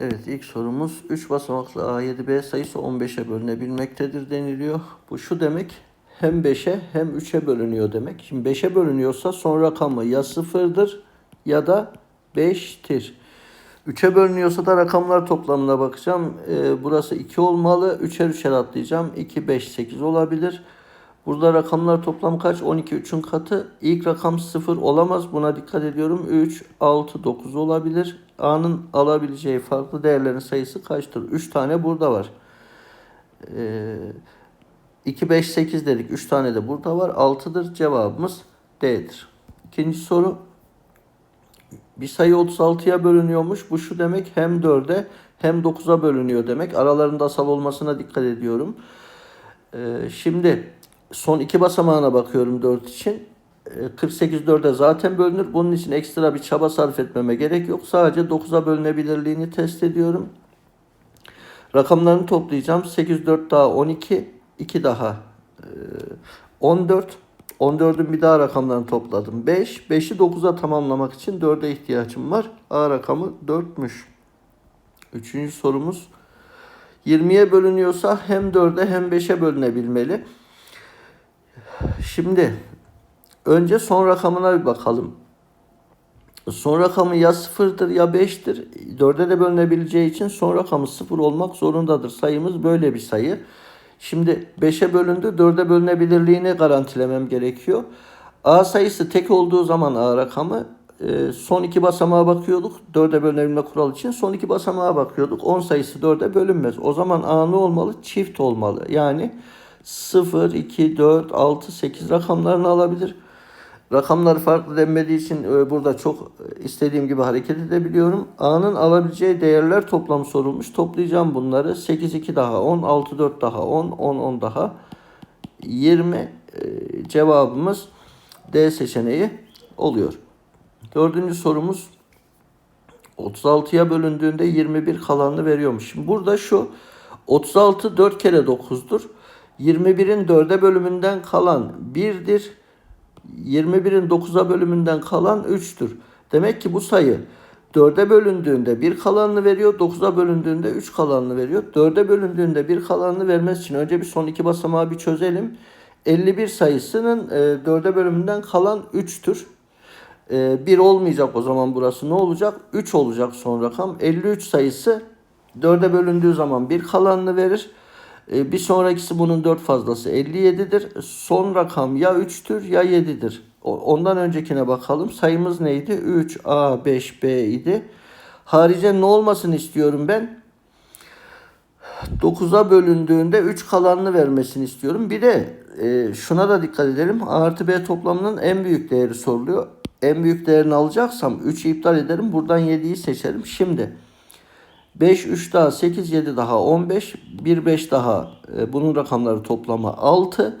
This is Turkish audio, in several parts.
Evet ilk sorumuz 3 basamaklı A7B sayısı 15'e bölünebilmektedir deniliyor. Bu şu demek hem 5'e hem 3'e bölünüyor demek. Şimdi 5'e bölünüyorsa son rakamı ya 0'dır ya da 5'tir. 3'e bölünüyorsa da rakamlar toplamına bakacağım. Ee, burası 2 olmalı. 3'er 3'er atlayacağım. 2, 5, 8 olabilir. Burada rakamlar toplam kaç? 12 3'ün katı. İlk rakam 0 olamaz. Buna dikkat ediyorum. 3, 6, 9 olabilir. A'nın alabileceği farklı değerlerin sayısı kaçtır? 3 tane burada var. Ee, 2, 5, 8 dedik. 3 tane de burada var. 6'dır. Cevabımız D'dir. İkinci soru. Bir sayı 36'ya bölünüyormuş. Bu şu demek hem 4'e hem 9'a bölünüyor demek. Aralarında asal olmasına dikkat ediyorum. Ee, şimdi son iki basamağına bakıyorum 4 için. Ee, 48 4'e zaten bölünür. Bunun için ekstra bir çaba sarf etmeme gerek yok. Sadece 9'a bölünebilirliğini test ediyorum. Rakamlarını toplayacağım. 8 4 daha 12, 2 daha e, 14. 14'ün bir daha rakamlarını topladım. 5. 5'i 9'a tamamlamak için 4'e ihtiyacım var. A rakamı 4'müş. Üçüncü sorumuz. 20'ye bölünüyorsa hem 4'e hem 5'e bölünebilmeli. Şimdi önce son rakamına bir bakalım. Son rakamı ya 0'dır ya 5'tir. 4'e de bölünebileceği için son rakamı 0 olmak zorundadır. Sayımız böyle bir sayı. Şimdi 5'e bölündü. 4'e bölünebilirliğini garantilemem gerekiyor. A sayısı tek olduğu zaman A rakamı e, son iki basamağa bakıyorduk. 4'e bölünebilme kuralı için son iki basamağa bakıyorduk. 10 sayısı 4'e bölünmez. O zaman A ne olmalı? Çift olmalı. Yani 0, 2, 4, 6, 8 rakamlarını alabilir. Rakamlar farklı denmediği için e, burada çok istediğim gibi hareket edebiliyorum. A'nın alabileceği değerler toplam sorulmuş. Toplayacağım bunları. 8, 2 daha 10, 6, 4 daha 10, 10, 10 daha 20 e, cevabımız D seçeneği oluyor. Dördüncü sorumuz 36'ya bölündüğünde 21 kalanını veriyormuş. Şimdi burada şu 36 4 kere 9'dur. 21'in 4'e bölümünden kalan 1'dir. 21'in 9'a bölümünden kalan 3'tür. Demek ki bu sayı 4'e bölündüğünde 1 kalanını veriyor, 9'a bölündüğünde 3 kalanını veriyor. 4'e bölündüğünde 1 kalanını vermesi için önce bir son iki basamağı bir çözelim. 51 sayısının e, 4'e bölümünden kalan 3'tür. E, 1 olmayacak o zaman burası ne olacak? 3 olacak son rakam. 53 sayısı 4'e bölündüğü zaman 1 kalanını verir. E, Bir sonrakisi bunun 4 fazlası 57'dir. Son rakam ya 3'tür ya 7'dir. O- Ondan öncekine bakalım. Sayımız neydi? 3, A, 5, B idi. Harice ne olmasını istiyorum ben? 9'a bölündüğünde 3 kalanını vermesini istiyorum. Bir de e, şuna da dikkat edelim. A artı B toplamının en büyük değeri soruluyor. En büyük değerini alacaksam 3'ü iptal ederim. Buradan 7'yi seçerim. Şimdi 5, 3 daha 8, 7 daha 15, 1, 5 daha e, bunun rakamları toplamı 6.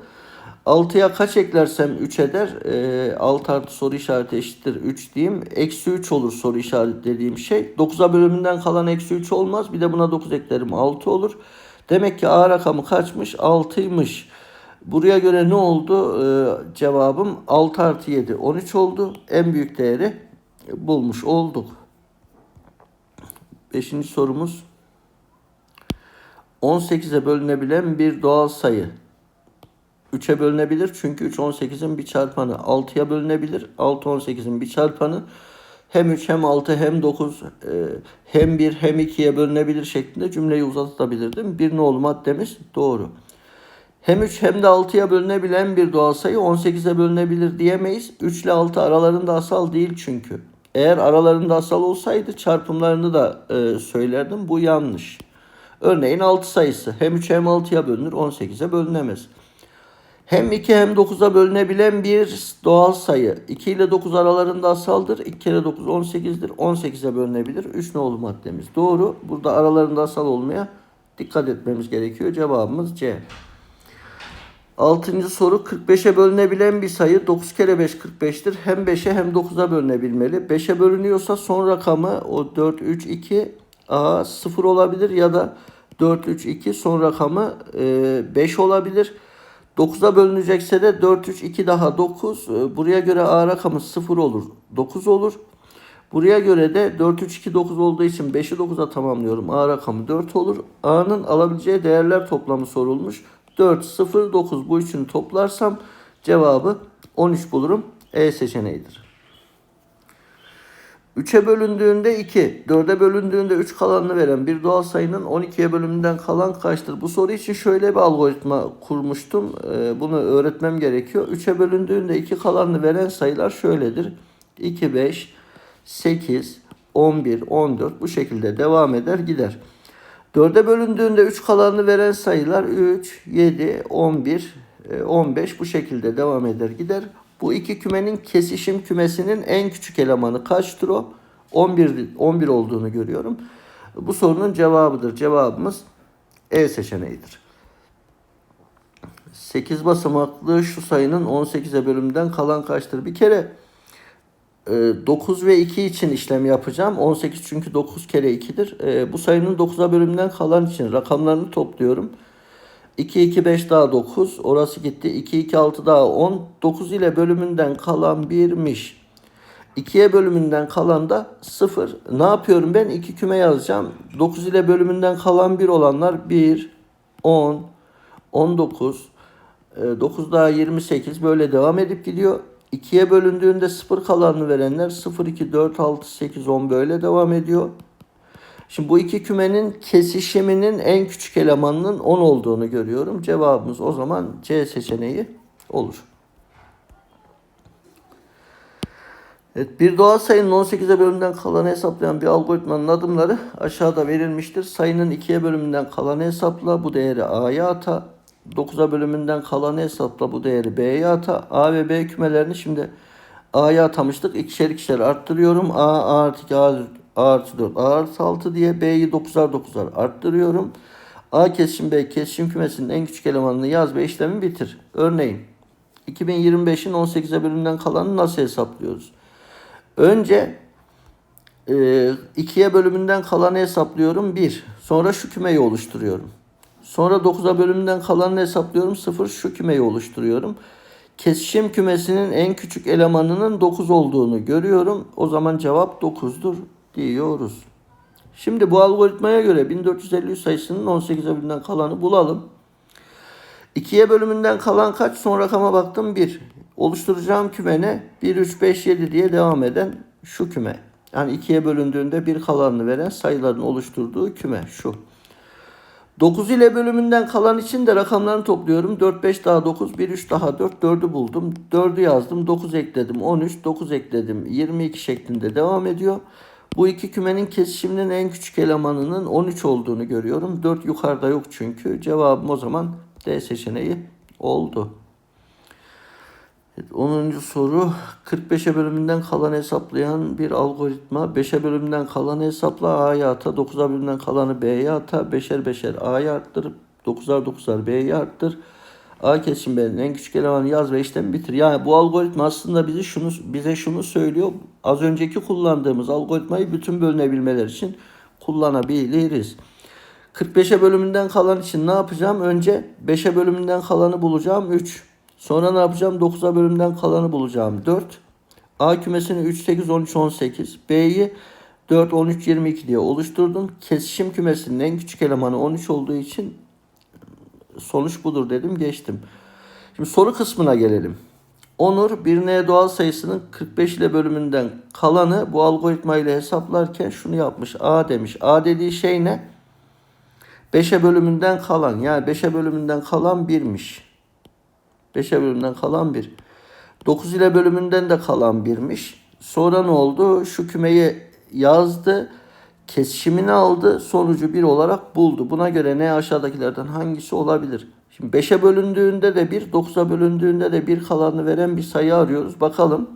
6'ya kaç eklersem 3 eder. E, 6 artı soru işareti eşittir 3 diyeyim. Eksi 3 olur soru işareti dediğim şey. 9'a bölümünden kalan eksi 3 olmaz. Bir de buna 9 eklerim 6 olur. Demek ki A rakamı kaçmış? 6'ymış. Buraya göre ne oldu? E, cevabım 6 artı 7 13 oldu. En büyük değeri bulmuş olduk. Beşinci sorumuz. 18'e bölünebilen bir doğal sayı. 3'e bölünebilir çünkü 3 18'in bir çarpanı. 6'ya bölünebilir. 6 18'in bir çarpanı. Hem 3 hem 6 hem 9 e, hem 1 hem 2'ye bölünebilir şeklinde cümleyi uzatabilirdim. Bir nolu maddemiz doğru. Hem 3 hem de 6'ya bölünebilen bir doğal sayı 18'e bölünebilir diyemeyiz. 3 ile 6 aralarında asal değil çünkü. Eğer aralarında asal olsaydı çarpımlarını da e, söylerdim. Bu yanlış. Örneğin 6 sayısı hem 3 hem 6'ya bölünür 18'e bölünemez. Hem 2 hem 9'a bölünebilen bir doğal sayı. 2 ile 9 aralarında asaldır. 2 kere 9 18'dir. 18'e bölünebilir. 3 nolu maddemiz. Doğru. Burada aralarında asal olmaya dikkat etmemiz gerekiyor. Cevabımız C. Altıncı soru 45'e bölünebilen bir sayı 9 kere 5 45'tir. Hem 5'e hem 9'a bölünebilmeli. 5'e bölünüyorsa son rakamı o 4 3 2 A 0 olabilir ya da 4 3 2 son rakamı e, 5 olabilir. 9'a bölünecekse de 4 3 2 daha 9. E, buraya göre A rakamı 0 olur. 9 olur. Buraya göre de 4, 3, 2, 9 olduğu için 5'i 9'a tamamlıyorum. A rakamı 4 olur. A'nın alabileceği değerler toplamı sorulmuş. 4, 0, 9 bu üçünü toplarsam cevabı 13 bulurum. E seçeneğidir. 3'e bölündüğünde 2, 4'e bölündüğünde 3 kalanını veren bir doğal sayının 12'ye bölümünden kalan kaçtır? Bu soru için şöyle bir algoritma kurmuştum. Ee, Bunu öğretmem gerekiyor. 3'e bölündüğünde 2 kalanını veren sayılar şöyledir. 2, 5, 8, 11, 14 bu şekilde devam eder gider. 4'e bölündüğünde 3 kalanını veren sayılar 3, 7, 11, e, 15 bu şekilde devam eder gider. Bu iki kümenin kesişim kümesinin en küçük elemanı kaçtır o? 11, 11 olduğunu görüyorum. Bu sorunun cevabıdır. Cevabımız E seçeneğidir. 8 basamaklı şu sayının 18'e bölümden kalan kaçtır? Bir kere 9 ve 2 için işlem yapacağım. 18 çünkü 9 kere 2'dir. E, Bu sayının 9'a bölümden kalan için rakamlarını topluyorum. 2, 2, 5 daha 9. Orası gitti. 2, 2, 6 daha 10. 9 ile bölümünden kalan 1'miş. 2'ye bölümünden kalan da 0. Ne yapıyorum ben? 2 küme yazacağım. 9 ile bölümünden kalan 1 olanlar 1, 10, 19, 9 daha 28 böyle devam edip gidiyor. 2'ye bölündüğünde 0 kalanını verenler 0, 2, 4, 6, 8, 10 böyle devam ediyor. Şimdi bu iki kümenin kesişiminin en küçük elemanının 10 olduğunu görüyorum. Cevabımız o zaman C seçeneği olur. Evet, bir doğal sayının 18'e bölümünden kalanı hesaplayan bir algoritmanın adımları aşağıda verilmiştir. Sayının 2'ye bölümünden kalanı hesapla, bu değeri A'ya ata. 9'a bölümünden kalanı hesapla, bu değeri B'ye ata. A ve B kümelerini şimdi A'ya atamıştık. İkişer ikişer arttırıyorum. A, A artı 2, A, A artı 4, A artı 6 diye B'yi 9'ar 9'ar arttırıyorum. A kesişim B kesişim kümesinin en küçük elemanını yaz ve işlemi bitir. Örneğin 2025'in 18'e bölümünden kalanını nasıl hesaplıyoruz? Önce e, ikiye bölümünden kalanı hesaplıyorum 1. Sonra şu kümeyi oluşturuyorum. Sonra 9'a bölümünden kalanını hesaplıyorum 0. Şu kümeyi oluşturuyorum. Kesişim kümesinin en küçük elemanının 9 olduğunu görüyorum. O zaman cevap 9'dur diyoruz. Şimdi bu algoritmaya göre 1453 sayısının 18'e bölümünden kalanı bulalım. 2'ye bölümünden kalan kaç? Son rakama baktım 1. Oluşturacağım küme ne? 1, 3, 5, 7 diye devam eden şu küme. Yani 2'ye bölündüğünde bir kalanını veren sayıların oluşturduğu küme şu. 9 ile bölümünden kalan için de rakamlarını topluyorum. 4, 5 daha 9, 1, 3 daha 4, 4'ü buldum. 4'ü yazdım, 9 ekledim, 13, 9 ekledim, 22 şeklinde devam ediyor. Bu iki kümenin kesişiminin en küçük elemanının 13 olduğunu görüyorum. 4 yukarıda yok çünkü. Cevabım o zaman D seçeneği oldu. Evet, 10. soru 45'e bölümünden kalanı hesaplayan bir algoritma. 5'e bölümden kalanı hesapla A'ya ata, 9'a bölümden kalanı B'ye ata, 5'er 5'er A'ya arttır, 9'ar 9'ar B'ye arttır. A kesim B'nin en küçük elemanı yaz ve işlemi bitir. Yani bu algoritma aslında bizi şunu bize şunu söylüyor. Az önceki kullandığımız algoritmayı bütün bölünebilmeler için kullanabiliriz. 45'e bölümünden kalan için ne yapacağım? Önce 5'e bölümünden kalanı bulacağım 3. Sonra ne yapacağım? 9'a bölümden kalanı bulacağım 4. A kümesini 3, 8, 13, 18. B'yi 4, 13, 22 diye oluşturdum. Kesişim kümesinin en küçük elemanı 13 olduğu için sonuç budur dedim geçtim. Şimdi soru kısmına gelelim. Onur bir n doğal sayısının 45 ile bölümünden kalanı bu algoritma ile hesaplarken şunu yapmış. A demiş. A dediği şey ne? 5'e bölümünden kalan yani 5'e bölümünden kalan 1'miş. 5'e bölümünden kalan 1. 9 ile bölümünden de kalan 1'miş. Sonra ne oldu? Şu kümeyi yazdı. Kesişimini aldı. Sonucu 1 olarak buldu. Buna göre ne aşağıdakilerden hangisi olabilir? Şimdi 5'e bölündüğünde de 1, 9'a bölündüğünde de 1 kalanını veren bir sayı arıyoruz. Bakalım.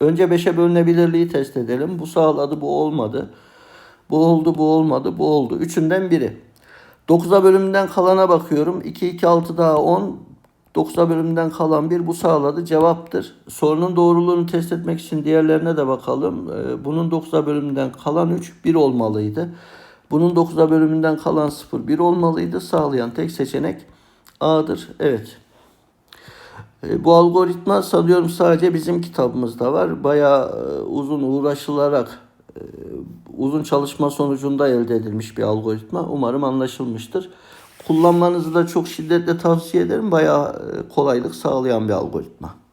Önce 5'e bölünebilirliği test edelim. Bu sağladı, bu olmadı. Bu oldu, bu olmadı, bu oldu. Üçünden biri. 9'a bölümünden kalana bakıyorum. 2, 2, 6 daha 10. 9'a bölümünden kalan bir bu sağladı. Cevaptır. Sorunun doğruluğunu test etmek için diğerlerine de bakalım. Ee, Bunun 9'a bölümünden kalan 3 1 olmalıydı. Bunun 9'a bölümünden kalan 0 1 olmalıydı. Sağlayan tek seçenek A'dır. Evet. Ee, Bu algoritma sanıyorum sadece bizim kitabımızda var. Bayağı e, uzun uğraşılarak uzun çalışma sonucunda elde edilmiş bir algoritma. Umarım anlaşılmıştır. Kullanmanızı da çok şiddetle tavsiye ederim. Bayağı e, kolaylık sağlayan bir algoritma.